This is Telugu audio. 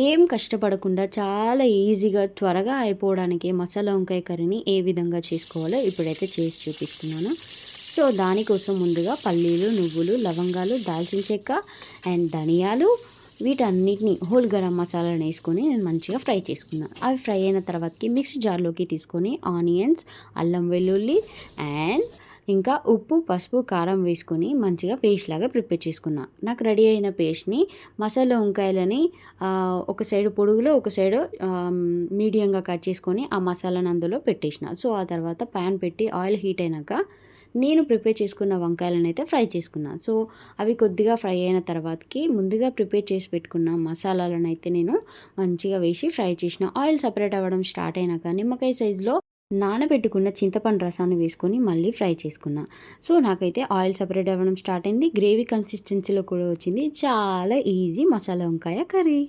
ఏం కష్టపడకుండా చాలా ఈజీగా త్వరగా అయిపోవడానికి మసాలా వంకాయ కర్రీని ఏ విధంగా చేసుకోవాలో ఇప్పుడైతే చేసి చూపిస్తున్నాను. సో దానికోసం ముందుగా పల్లీలు నువ్వులు లవంగాలు దాల్చిన చెక్క అండ్ ధనియాలు వీటన్నిటిని హోల్ గరం మసాలాను వేసుకొని నేను మంచిగా ఫ్రై చేసుకున్నాను అవి ఫ్రై అయిన తర్వాతకి మిక్సీ జార్లోకి తీసుకొని ఆనియన్స్ అల్లం వెల్లుల్లి అండ్ ఇంకా ఉప్పు పసుపు కారం వేసుకొని మంచిగా పేస్ట్ లాగా ప్రిపేర్ చేసుకున్నా. నాకు రెడీ అయిన పేస్ట్ని మసాలా వంకాయలని ఒక సైడ్ పొడుగులో ఒక సైడ్ మీడియంగా కట్ చేసుకొని ఆ మసాలాని అందులో పెట్టేసిన. సో ఆ తర్వాత ప్యాన్ పెట్టి ఆయిల్ హీట్ అయినాక నేను ప్రిపేర్ చేసుకున్న వంకాయలను అయితే ఫ్రై చేసుకున్నా. సో అవి కొద్దిగా ఫ్రై అయిన తర్వాతకి ముందుగా ప్రిపేర్ చేసి పెట్టుకున్న మసాలాలను అయితే నేను మంచిగా వేసి ఫ్రై చేసిన. ఆయిల్ సపరేట్ అవ్వడం స్టార్ట్ అయినాక నిమ్మకాయ సైజులో నానబెట్టుకున్న చింతపండు రసాన్ని వేసుకొని మళ్ళీ ఫ్రై చేసుకున్నా. సో నాకైతే ఆయిల్ సపరేట్ అవ్వడం స్టార్ట్ అయింది. గ్రేవీ కన్సిస్టెన్సీలో కూడా వచ్చింది. చాలా ఈజీ మసాలా వంకాయ కర్రీ.